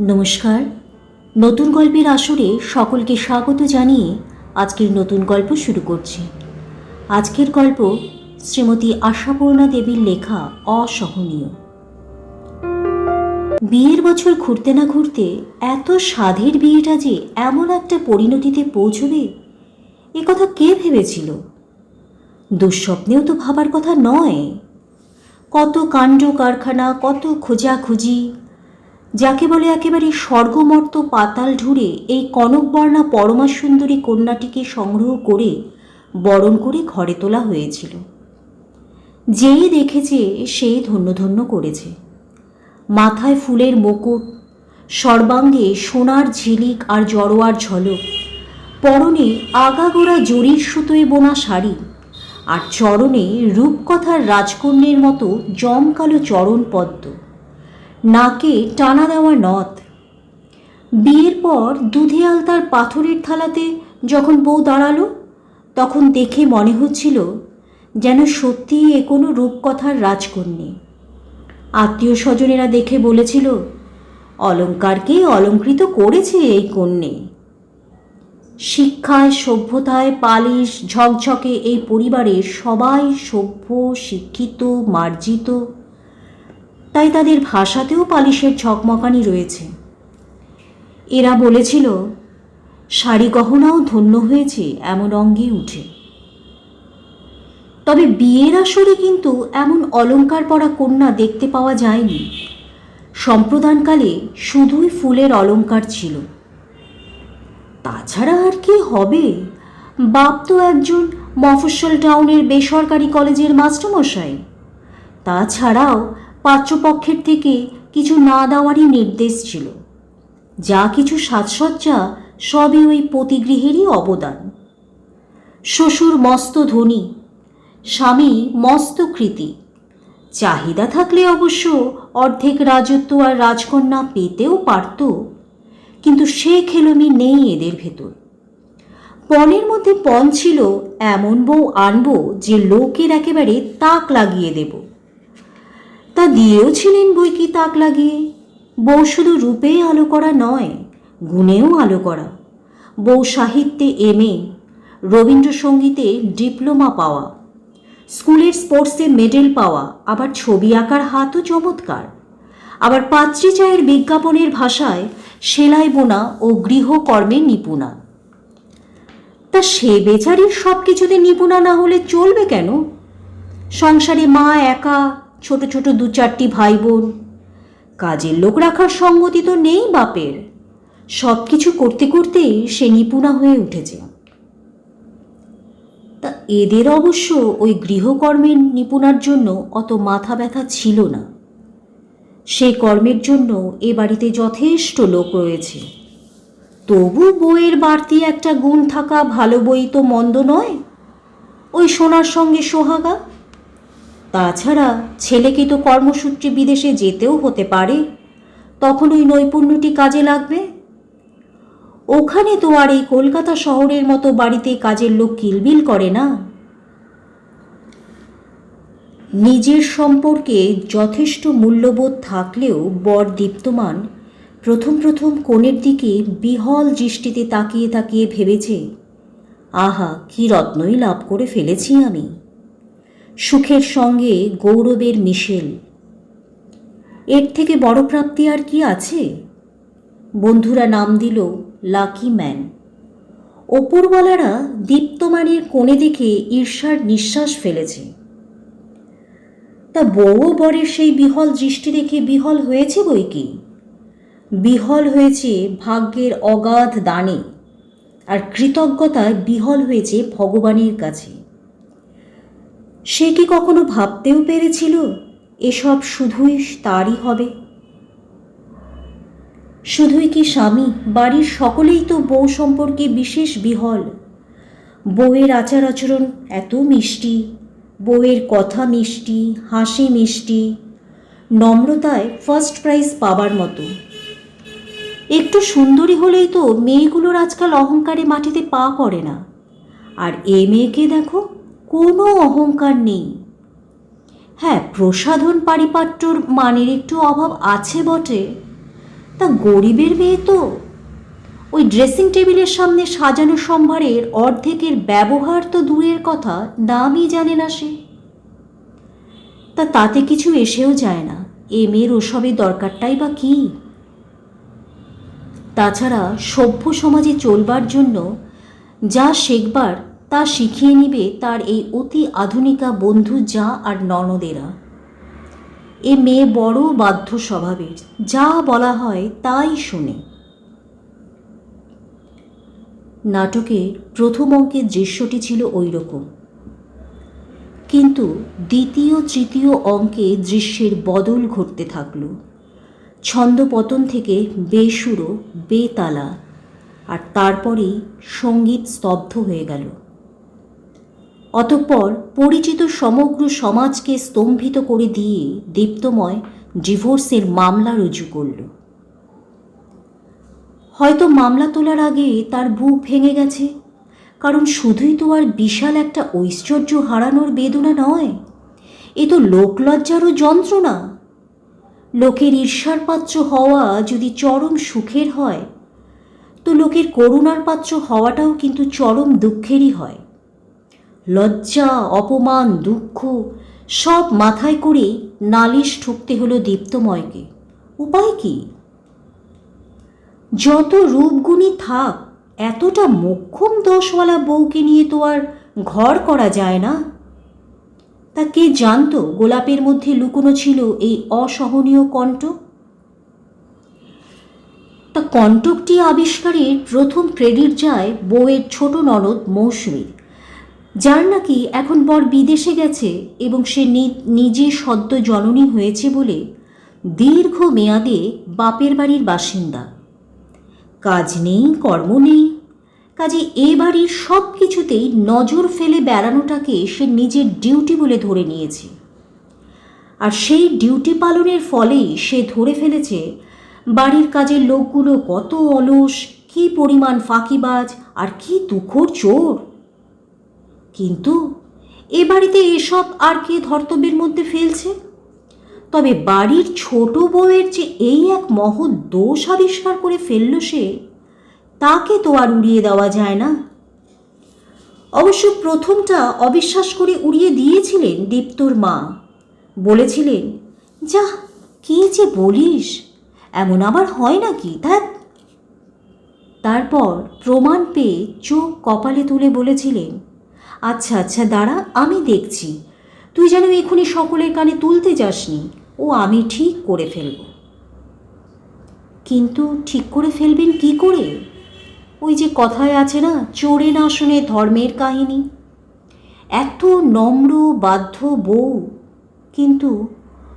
নমস্কার। নতুন গল্পের আসরে সকলকে স্বাগত জানিয়ে আজকের নতুন গল্প শুরু করছি। আজকের গল্প শ্রীমতী আশাপূর্ণা দেবীর লেখা অসহনীয়। বিয়ের বছর ঘুরতে না ঘুরতে এত সাধের বিয়েটা যে এমন একটা পরিণতিতে পৌঁছবে, এ কথা কে ভেবেছিল? দুঃস্বপ্নেও তো ভাবার কথা নয়। কত কাণ্ড কারখানা, কত খোঁজাখুঁজি যাকে বলে একেবারে স্বর্গমর্ত পাতাল ঢুড়ে এই কনকবর্ণা পরমা সুন্দরী কন্যাটিকে সংগ্রহ করে বরণ করে ঘরে তোলা হয়েছিল। যেই দেখেছে, সেই ধন্য ধন্য করেছে। মাথায় ফুলের মুকুট, সর্বাঙ্গে সোনার ঝিলিক আর জড়োয়ার ঝলক, পরনে আগাগোড়া জরির সুতোয় বোনা শাড়ি, আর চরণে রূপকথার রাজকন্যের মতো জমকালো চরণ পদ্ম। নাকে টানা দেওয়া নথ। বিয়ের পর দুধে আলতার পাথরের থালাতে যখন বউ দাঁড়াল, তখন দেখে মনে হচ্ছিল যেন সত্যিই এ কোনো রূপকথার রাজকন্যে। আত্মীয় স্বজনেরা দেখে বলেছিল, অলঙ্কারকে অলঙ্কৃত করেছে এই কন্যে। শিক্ষায়, সভ্যতায় পালিশ, ঝকঝকে এই পরিবারের সবাই সভ্য, শিক্ষিত, মার্জিত তাই তাদের ভাষাতেও পালিশের ঝকমকানি রয়েছে। এরা বলেছিল, শাড়ি গহনাও ধন্য হয়েছে, এমন অঙ্গে উঠে। তবে বিয়ের আসরে কিন্তু এমন অলংকার পরা কন্যা দেখতে পাওয়া যায়নি। সম্প্রদানকালে শুধুই ফুলের অলংকার ছিল। তাছাড়া আর কি হবে? বাপ তো একজন মফস্বল টাউনের বেসরকারি কলেজের মাস্টারমশাই। তাছাড়াও পাত্রপক্ষের থেকে কিছু না দেওয়ারই নির্দেশ ছিল। যা কিছু সাজসজ্জা, সবই ওই পতিগৃহেরই অবদান। শ্বশুর মস্ত ধনী, স্বামী মস্ত কৃতি। চাহিদা থাকলে অবশ্য অর্ধেক রাজত্ব আর রাজকন্যা পেতেও পারত, কিন্তু সে খেলমি নেই এদের ভেতর। পণের মধ্যে পণ ছিল, এমন বউ আনব যে লোকের একেবারে তাক লাগিয়ে দেব। তা দিয়েও ছিলেন বই কি তাক লাগিয়ে? বউ শুধু রূপেই আলো করা নয়, গুণেও আলো করা। বউ সাহিত্যে এম এ, রবীন্দ্রসঙ্গীতে ডিপ্লোমা পাওয়া। স্কুলের স্পোর্টসে মেডেল পাওয়া, আবার ছবি আঁকার হাতও চমৎকার। আবার পাত্রী চায়ের বিজ্ঞাপনের ভাষায় সেলাই বোনা ও গৃহকর্মে নিপুণা। তা সে বেচারির সব কিছুতে নিপুণা না হলে চলবে কেন? সংসারে মা একা ছোট ছোট দু চারটি ভাই বোন কাজের লোক রাখার সঙ্গতি তো নেই বাপের। সব কিছু করতে করতেই সে নিপুণা হয়ে উঠেছে। তা এদের অবশ্য ওই গৃহকর্মের নিপুণার জন্য অত মাথা ব্যথা ছিল না। সেই কর্মের জন্য এ বাড়িতে যথেষ্ট লোক রয়েছে। তবু বইয়ের বাড়তি একটা গুণ থাকা ভালো বই তো মন্দ নয়। ওই সোনার সঙ্গে সোহাগা তাছাড়া ছেলেকে তো কর্মসূত্রে বিদেশে যেতেও হতে পারে। তখন ওই নৈপুণ্যটি কাজে লাগবে? ওখানে তো আর এই কলকাতা শহরের মতো বাড়িতে কাজের লোক কিলবিল করে না। নিজের সম্পর্কে যথেষ্ট মূল্যবোধ থাকলেও বর দীপ্তমান প্রথম প্রথম কোণের দিকে বিহল দৃষ্টিতে তাকিয়ে তাকিয়ে ভেবেছে, আহা, কি রত্নই লাভ করে ফেলেছি আমি। সুখের সঙ্গে গৌরবের মিশেল। এর থেকে বড় প্রাপ্তি আর কি আছে? বন্ধুরা নাম দিল লাকি ম্যান। ওপরওয়ালারা দীপ্তমানের কোণে দেখে ঈর্ষার নিঃশ্বাস ফেলেছে। তা বউ বরের সেই বিহল দৃষ্টি দেখে বিহল হয়েছে বই কি? বিহল হয়েছে ভাগ্যের অগাধ দানে, আর কৃতজ্ঞতায় বিহল হয়েছে ভগবানের কাছে। সে কি কখনো ভাবতেও পেরেছিল এসব শুধুই তারই হবে? শুধুই কি স্বামী, বাড়ির সকলেই তো বউ সম্পর্কে বিশেষ বিহল? বউয়ের আচার আচরণ এত মিষ্টি, বউয়ের কথা মিষ্টি, হাসি মিষ্টি, নম্রতায় ফার্স্ট প্রাইজ পাবার মতো। একটু সুন্দরী হলেই তো মেয়েগুলোর আজকাল অহংকারে মাটিতে পা পড়ে না। আর এ মেয়েকে দেখো কোনো অহংকার নেই। হ্যাঁ প্রসাধন পারিপাট্যর মানের একটু অভাব আছে বটে। তা গরিবের মেয়ে তো। ওই ড্রেসিং টেবিলের সামনে সাজানো সম্ভারের অর্ধেকের ব্যবহার তো দূরের কথা, নামই জানে না সে। তা তাতে কিছু এসেও যায় না। এ মেয়ের ওসবের দরকারটাই বা কী? তাছাড়া সভ্য সমাজে চলবার জন্য যা শেখবার তা শিখিয়ে নিবে তার এই অতি আধুনিকা বন্ধু যা আর ননদেরা। এ মেয়ে বড় বাধ্য স্বভাবের, যা বলা হয় তাই শোনে। নাটকের প্রথম অঙ্কের দৃশ্যটি ছিল ওই রকম কিন্তু দ্বিতীয়, তৃতীয় অঙ্কে দৃশ্যের বদল ঘটতে থাকল। ছন্দপতন থেকে বেসুরো, বেতালা, আর তারপরেই সংগীত স্তব্ধ হয়ে গেল। অতঃপর পরিচিত সমগ্র সমাজকে স্তম্ভিত করে দিয়ে দীপ্তময় ডিভোর্সের মামলা রুজু করল। হয়তো মামলা তোলার আগে তার বুক ভেঙে গেছে, কারণ শুধুই তো আর বিশাল একটা ঐশ্বর্য হারানোর বেদনা নয়, এ তো লোকলজ্জারও যন্ত্রণা। লোকের ঈর্ষার পাত্র হওয়া যদি চরম সুখের হয়, তো লোকের করুণার পাত্র হওয়াটাও কিন্তু চরম দুঃখেরই হয়। লজ্জা, অপমান, দুঃখ সব মাথায় করে নালিশ ঠুকতে হলো দীপ্তময়কে। উপায় কি? যত রূপগুণী থাক, এতটা মোক্ষম দশওয়ালা বউকে নিয়ে তো আর ঘর করা যায় না। তা কে জানতো গোলাপের মধ্যে লুকোনো ছিল এই অসহনীয় কণ্ঠ তা কণ্টকটি আবিষ্কারের প্রথম ক্রেডিট যায় বউয়ের ছোট ননদ মৌসুমীর। যার নাকি এখন বর বিদেশে গেছে এবং সে নিজে সদ্য জননী হয়েছে বলে দীর্ঘ মেয়াদে বাপের বাড়ির বাসিন্দা। কাজ নেই, কর্ম নেই। কাজে এ বাড়ির সব কিছুতেই নজর ফেলে বেড়ানোটাকে সে নিজের ডিউটি বলে ধরে নিয়েছে। আর সেই ডিউটি পালনের ফলেই সে ধরে ফেলেছে বাড়ির কাজের লোকগুলো কত অলস, কী পরিমাণ ফাঁকিবাজ আর কি দুঃখর চোর। কিন্তু এ বাড়িতে এসব আর কে ধর্তব্যের মধ্যে ফেলছে? তবে বাড়ির ছোট বউয়ের যে এই এক মহৎ দোষ আবিষ্কার করে ফেলল সে, তাকে তো আর উড়িয়ে দেওয়া যায় না। অবশ্য প্রথমটা অবিশ্বাস করে উড়িয়ে দিয়েছিলেন দীপ্তর মা। বলেছিলেন, যা, কি যে বলিস, এমন আবার হয় নাকি ধ্যাত তারপর প্রমাণ পেয়ে চোখ কপালে তুলে বলেছিলেন আচ্ছা আচ্ছা দাঁড়া, আমি দেখছি। তুই যেন এখনই সকলের কানে তুলতে যাসনি। ও, আমি ঠিক করে ফেলব। কিন্তু ঠিক করে ফেলবেন কি করে? ওই যে কথায় আছে না, চোরে না শুনে ধর্মের কাহিনী। এত নম্র, বাধ্য বউ। কিন্তু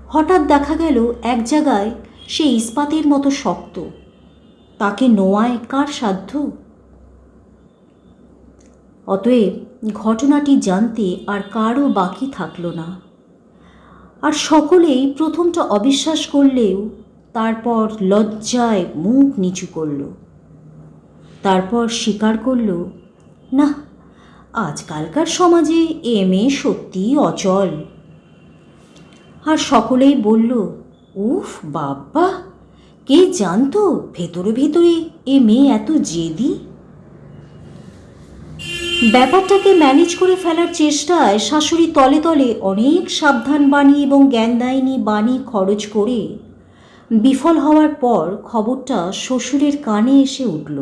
হঠাৎ দেখা গেল এক জায়গায় সে ইস্পাতের মতো শক্ত। তাকে নোয়ায় কার সাধ্য? অতএব ঘটনাটি জানতে আর কারও বাকি থাকল না। আর সকলেই প্রথমটা অবিশ্বাস করলেও তারপর লজ্জায় মুখ নিচু করল। তারপর স্বীকার করল, না, আজকালকার সমাজে এ মেয়ে সত্যিই অচল। আর সকলেই বলল, উফ বাবা কে জানতো ভেতরে ভেতরে এ মেয়ে এত জেদি? ব্যাপারটাকে ম্যানেজ করে ফেলার চেষ্টায় শাশুড়ি তলে তলে অনেক সাবধান বাণী এবং জ্ঞানদায়িনী বাণী খরচ করে। বিফল হওয়ার পর খবরটা শ্বশুরের কানে এসে উঠল।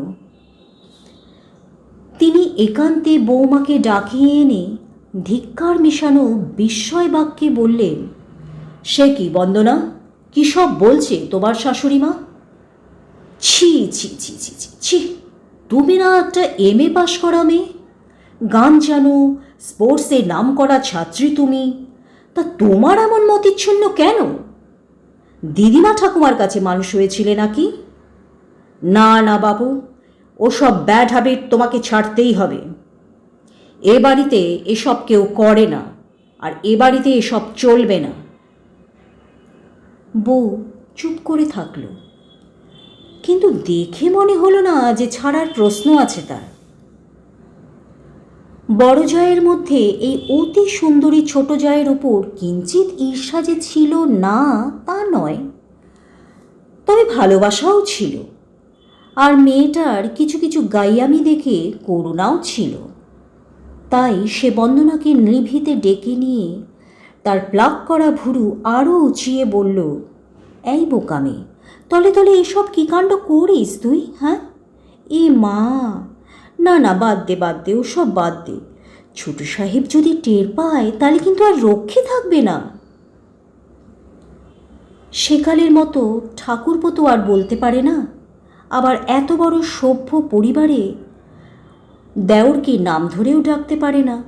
তিনি একান্তে বৌমাকে ডাকিয়ে এনে ধিক্কার মেশানো বিস্ময় বাক্যে বললেন, সে কি বন্দনা? কী সব বলছে তোমার শাশুড়ি মা? ছি ছি ছি ছি ছি ছি তুমি না একটা এম এ পাশ করা মেয়ে? গান জানো, স্পোর্টসে নাম করা ছাত্রী তুমি, তা তোমার এমন মতিচ্ছন্ন কেন? দিদিমা ঠাকুমার কাছে মানুষ হয়েছিলে নাকি? না না বাবু, ওসব ব্যাড হ্যাবিট তোমাকে ছাড়তেই হবে। এ বাড়িতে এসব কেউ করে না, আর এ বাড়িতে এসব চলবে না। বউ চুপ করে থাকল। কিন্তু দেখে মনে হলো না যে ছাড়ার প্রশ্ন আছে তার। বড় জয়ের মধ্যে এই অতি সুন্দরী ছোট জয়ের ওপর কিঞ্চিত ঈর্ষা যে ছিল না, তা নয়। তবে ভালোবাসাও ছিল। আর মেয়েটার কিছু কিছু গাইয়ামি দেখে করুণাও ছিল। তাই সে বন্দনাকে নিভৃতে ডেকে নিয়ে তার প্লাক করা ভুরু আরও উঁচিয়ে বলল, এই বোকামে, তলে তলে এসব কী কাণ্ড করিস তুই হ্যাঁ? এ মা না না, বাদ দে বাদ দে, ওসব বাদ দে। ছোট সাহেব যদি টের পায়, তাহলে কিন্তু আর রক্ষে থাকবে না। সেকালের মতো ঠাকুরপো তো আর বলতে পারে না। আবার এত বড় সভ্য পরিবারে দেওরকে নাম ধরেও ডাকতে পারে না,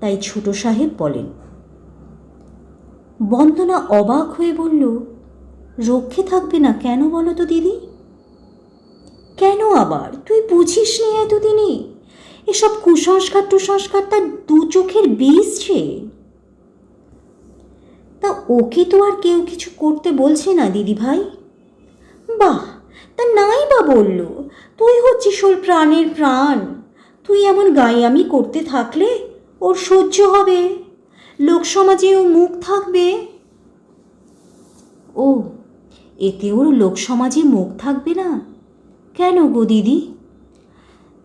তাই ছোট সাহেব বলেন। বন্দনা অবাক হয়ে বলল, রক্ষে থাকবে না কেন বলো তো দিদি? কেন আবার? তুই বুঝিস নি এতদিনে? এসব কুসংস্কার টুসংস্কার তার দু চোখের বীজ যে তা ওকে তো আর কেউ কিছু করতে বলছে না দিদি ভাই বাহ, তা নাই বা বলল। তুই হচ্ছিস ওর প্রাণের প্রাণ। তুই এমন গায়ামি করতে থাকলে ওর সহ্য হবে। লোক সমাজে ও মুখ থাকবে। ও, এতে ওর লোক সমাজে মুখ থাকবে না? কেন গো দিদি?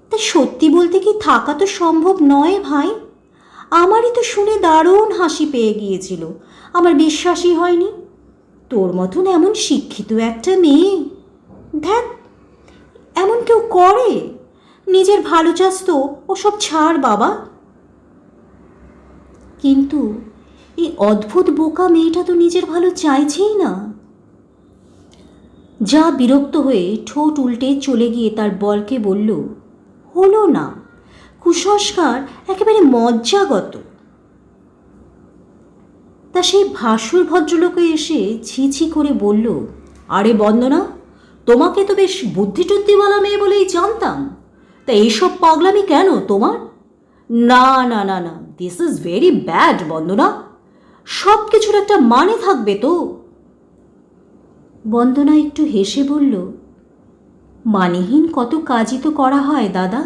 তা সত্যি বলতে কি থাকা তো সম্ভব নয় ভাই? আমারই তো শুনে দারুণ হাসি পেয়ে গিয়েছিল। আমার বিশ্বাসই হয়নি। তোর মতন এমন শিক্ষিত একটা মেয়ে? ধ্যাত এমন কেউ করে? নিজের ভালো চাস তো ওসব ছাড় বাবা। কিন্তু এই অদ্ভুত বোকা মেয়েটা তো নিজের ভালো চাইছেই না। যা বিরক্ত হয়ে ঠোঁট উল্টে চলে গিয়ে তার বলকে বলল, হলো না। কুসংস্কার একেবারে মজ্জাগত। তা সেই ভাসুর ভদ্রলোকে এসে ছি ছি করে বলল, আরে বন্দনা, তোমাকে তো বেশ বুদ্ধি টুদ্ধিওয়ালা মেয়ে বলেই জানতাম। তা এইসব পাগলামি কেন তোমার? না না না না this is very bad Bandana. সব কিছুর একটা মানে থাকবে তো। বন্দনা একটু হেসে বলল, মানেহীন কত কাজই তো করা হয়, দাদা।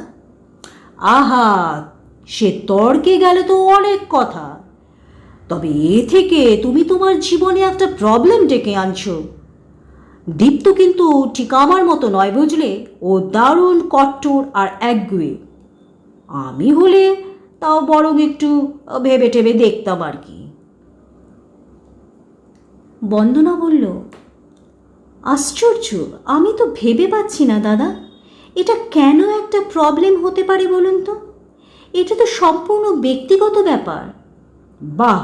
আহা, সে তর্কে গেলে তো অনেক কথা। তবে এ থেকে তুমি তোমার জীবনে একটা প্রবলেম ডেকে আনছো। দীপ্ত কিন্তু ঠিক আমার মতো নয় বুঝলে, ও দারুণ কট্টর আর একগুয়ে। আমি হলে তাও বরং একটু ভেবে টেবে দেখতাম আর কি। বন্দনা বলল আশ্চর্য, আমি তো ভেবে পাচ্ছি না, দাদা। এটা কেন একটা প্রবলেম হতে পারে বলুন তো? এটা তো সম্পূর্ণ ব্যক্তিগত ব্যাপার। বাহ,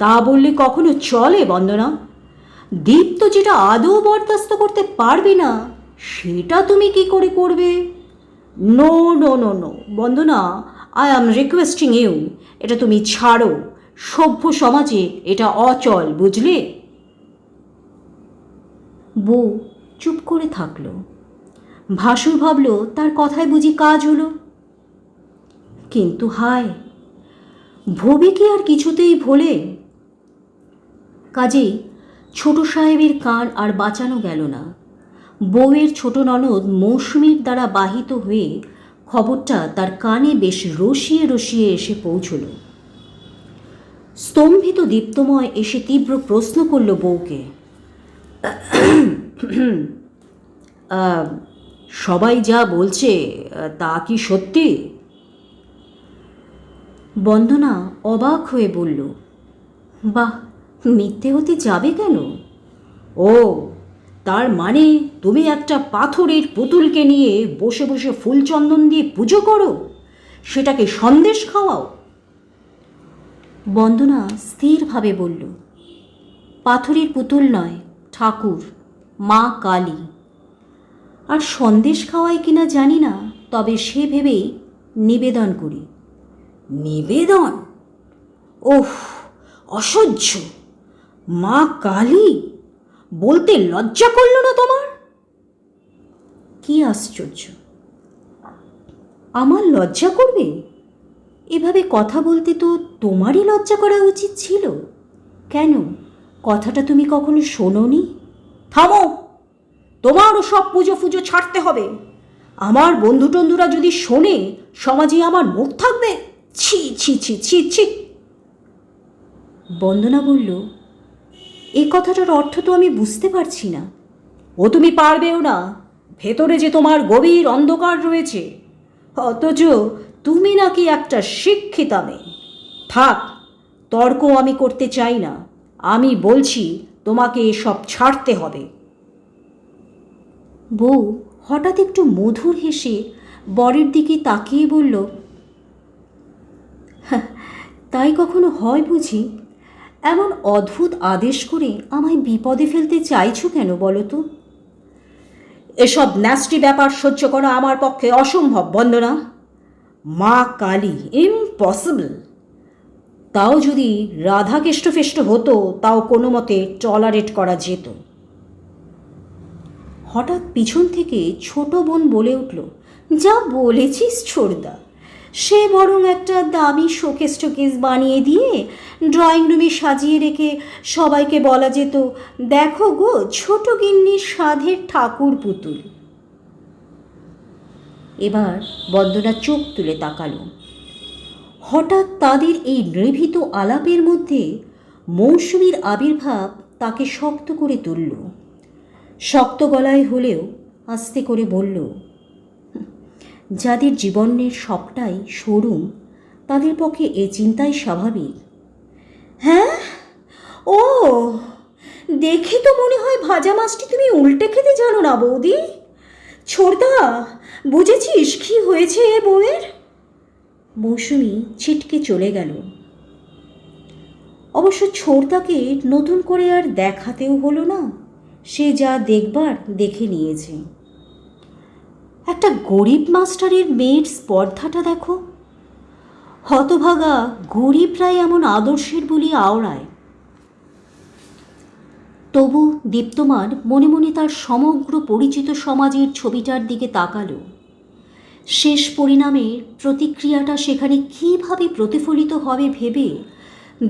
তা বললে কখনো চলে, বন্দনা। দীপ তো যেটা আদৌ বরদাস্ত করতে পারবে না, সেটা তুমি কি করে করবে? No no no no Bandana I am requesting you এটা তুমি ছাড়ো। সভ্য সমাজে এটা অচল, বুঝলে? বউ চুপ করে থাকল। ভাসুর ভাবল, তার কথায় বুঝি কাজ হলো। কিন্তু হায়, ভবি কি আর কিছুতেই ভোলে? কাজেই ছোট সাহেবের কান আর বাঁচানো গেল না। বউয়ের ছোট ননদ মৌসুমীর দ্বারা বাহিত হয়ে খবরটা তার কানে বেশ রসিয়ে রসিয়ে এসে পৌঁছল। স্তম্ভিত দীপ্তময় এসে তীব্র প্রশ্ন করল বউকে। সবাই যা বলছে তা কি সত্যি? বন্দনা অবাক হয়ে বলল, বাহ, মিথ্যে হতে যাবে কেন? ও, তার মানে তুমি একটা পাথরের পুতুলকে নিয়ে বসে বসে ফুলচন্দন দিয়ে পুজো করো? সেটাকে সন্দেশ খাওয়াও? বন্দনা স্থিরভাবে বলল, পাথরের পুতুল নয়, ঠাকুর। মা কালী। আর সন্দেশ খাওয়াই কিনা জানি না, তবে সে ভেবেই নিবেদন করি। নিবেদন? ওহ অসহ্য। মা কালী? বলতে লজ্জা করল না তোমার? কি আশ্চর্য। আমার লজ্জা করবে? এভাবে কথা বলতে তো তোমারই লজ্জা করা উচিত ছিল। কেন? কথাটা তুমি কখনো শোনোনি? থামো। তোমারও সব পুজো ফুজো ছাড়তে হবে। আমার বন্ধু টন্ধুরা যদি শোনে, সমাজে আমার মুখ থাকবে। ছি ছি ছি ছি ছি। বন্দনা বলল, এ কথাটার অর্থ তো আমি বুঝতে পারছি না। ও তুমি পারবেও না। ভেতরে যে তোমার গভীর অন্ধকার রয়েছে। অথচ তুমি নাকি একটা শিক্ষিতা মেয়ে। থাক, তর্ক আমি করতে চাই না। আমি বলছি তোমাকে এসব ছাড়তে হবে। বউ হঠাৎ একটু মধুর হেসে বরের দিকে তাকিয়ে বলল "হ্যাঁ, তাই কখনো হয় বুঝি? এমন অদ্ভুত আদেশ করে আমায় বিপদে ফেলতে চাইছো কেন বলো তো? এসব ন্যাস্টি ব্যাপার সহ্য করা আমার পক্ষে অসম্ভব বন্দনা। মা কালী ইম্পসিবল তাও যদি রাধা কেষ্টফেষ্ট হতো, তাও কোনো মতে টলারেট করা যেত। হঠাৎ পিছন থেকে ছোট বোন বলে উঠল, যা বলেছিস ছোড়দা সে বরং একটা দামি শোকেস টোকেস বানিয়ে দিয়ে ড্রয়িং রুমে সাজিয়ে রেখে সবাইকে বলা যেত, দেখো গো, ছোট গিন্নির সাধের ঠাকুর পুতুল। এবার বন্দনা চোখ তুলে তাকালো। হঠাৎ তাদের এই নিভৃত আলাপের মধ্যে মৌসুমীর আবির্ভাব তাকে শক্ত করে তুলল। শক্ত গলায় হলেও আস্তে করে বলল, যাদের জীবনের সবটাই শোরুম, তাদের পক্ষে এ চিন্তাই স্বাভাবিক। হ্যাঁ? ও, দেখে তো মনে হয় ভাজা মাছটি তুমি উল্টে খেতে জানো না বৌদি। ছোড়দা বুঝেছিস কি হয়েছে এ বউয়ের? মৌসুমি ছিটকে চলে গেল। অবশ্য ছোড়দাকে নতুন করে আর দেখাতেও হলো না, সে যা দেখবার দেখে নিয়েছে। একটা গরিব মাস্টারের মেয়ের স্পর্ধাটা দেখো। হতভাগা গরিবরাই এমন আদর্শের বলি আওড়ায়। তবু দীপ্তমান মনে মনে তার সমগ্র পরিচিত সমাজের ছবিটার দিকে তাকালো। শেষ পরিণামের প্রতিক্রিয়াটা সেখানে কীভাবে প্রতিফলিত হবে ভেবে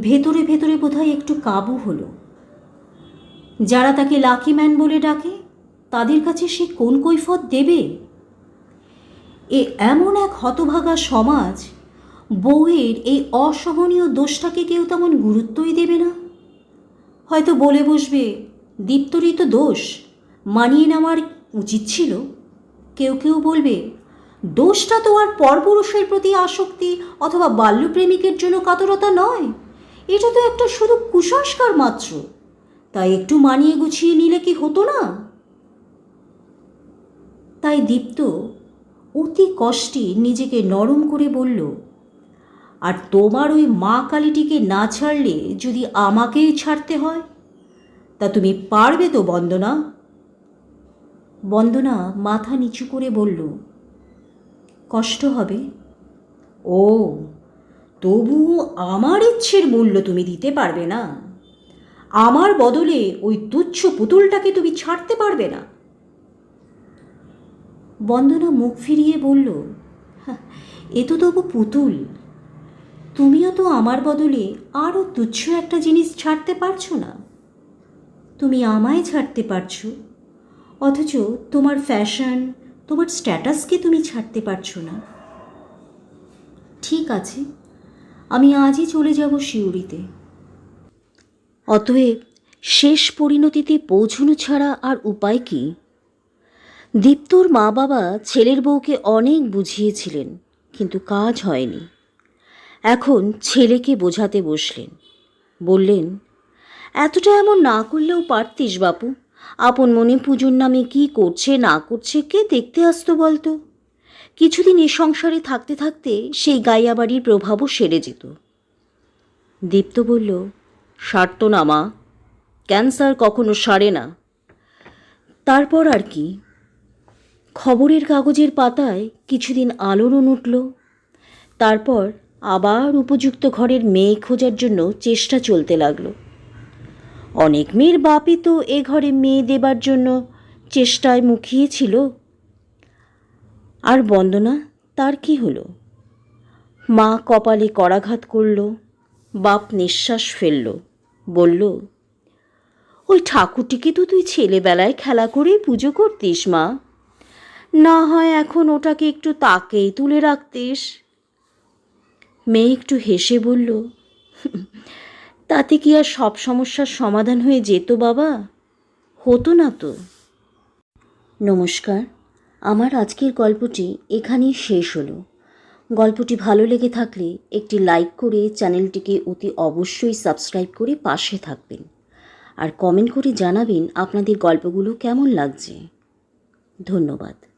ভেতরে ভেতরে বোধহয় একটু কাবু হলো। যারা তাকে লাকি ম্যান বলে ডাকে, তাদের কাছে সে কোন কৈফত দেবে? এ এমন এক হতভাগা সমাজ, বউয়ের এই অসহনীয় দোষটাকে কেউ তেমন গুরুত্বই দেবে না। হয়তো বলে বসবে, দীপ্তরই তো দোষ, মানিয়ে নেওয়ার উচিত ছিল। কেউ কেউ বলবে দোষটা তো আর পরপুরুষের প্রতি আসক্তি অথবা বাল্যপ্রেমিকের জন্য কাতরতা নয়। এটা তো একটা শুধু কুসংস্কার মাত্র। তাই একটু মানিয়ে গুছিয়ে নিলে কি হতো না? তাই দীপ্ত অতি কষ্টে নিজেকে নরম করে বলল, আর তোমার ওই মা কালীটিকে না ছাড়লে যদি আমাকেই ছাড়তে হয়, তা তুমি পারবে তো বন্দনা? বন্দনা মাথা নিচু করে বলল কষ্ট হবে? ও তবুও আমার ইচ্ছের মূল্য তুমি দিতে পারবে না। আমার বদলে ওই তুচ্ছ পুতুলটাকে তুমি ছাড়তে পারবে না। বন্দনা মুখ ফিরিয়ে বলল "হা, এ তো তবু পুতুল। তুমিও তো আমার বদলে আরও তুচ্ছ একটা জিনিস ছাড়তে পারছ না। তুমি আমায় ছাড়তে পারছ। অথচ তোমার ফ্যাশন তোমার স্ট্যাটাসকে তুমি ছাড়তে পারছ না? ঠিক আছে, আমি আজই চলে যাব শিউরিতে অতএব শেষ পরিণতিতে পৌঁছনো ছাড়া আর উপায় কি? দীপ্তর মা বাবা ছেলের বউকে অনেক বুঝিয়েছিলেন, কিন্তু কাজ হয়নি। এখন ছেলেকে বোঝাতে বসলেন। বললেন, এতটা এমন না করলেও পারতিস বাপু আপন মনে পুজোর নামে কি করছে, না করছে, কে দেখতে আসতো বলতো? কিছুদিন এ সংসারে থাকতে থাকতে সেই গাইয়া বাড়ির প্রভাবও সেরে যেত। দীপ্ত বলল, সারত না মা, ক্যান্সার কখনো সারে না। তারপর আর কি? খবরের কাগজের পাতায় কিছুদিন আলোড়ন উঠল। তারপর আবার উপযুক্ত ঘরের মেয়ে খোঁজার জন্য চেষ্টা চলতে লাগল। অনেক মেয়ের বাপই তো এ ঘরে মেয়ে দেবার জন্য চেষ্টায় মুখিয়েছিল আর বন্দনা, তার কি হলো? মা কপালে করাঘাত করল, বাপ নিঃশ্বাস ফেলল, বলল, ওই ঠাকুরটিকে তো তুই ছেলেবেলায় খেলা করেই পুজো করতিস, মা। না হয় এখন ওটাকে একটু তাকেই তুলে রাখতিস। মেয়ে একটু হেসে বলল তাতে কি আর সব সমস্যার সমাধান হয়ে যেত বাবা? হতো না তো। নমস্কার, আমার আজকের গল্পটি এখানেই শেষ হলো। গল্পটি ভালো লেগে থাকলে একটি লাইক করে চ্যানেলটিকে অতি অবশ্যই সাবস্ক্রাইব করে পাশে থাকবেন। আর কমেন্ট করে জানাবেন আপনাদের গল্পগুলো কেমন লাগছে। ধন্যবাদ।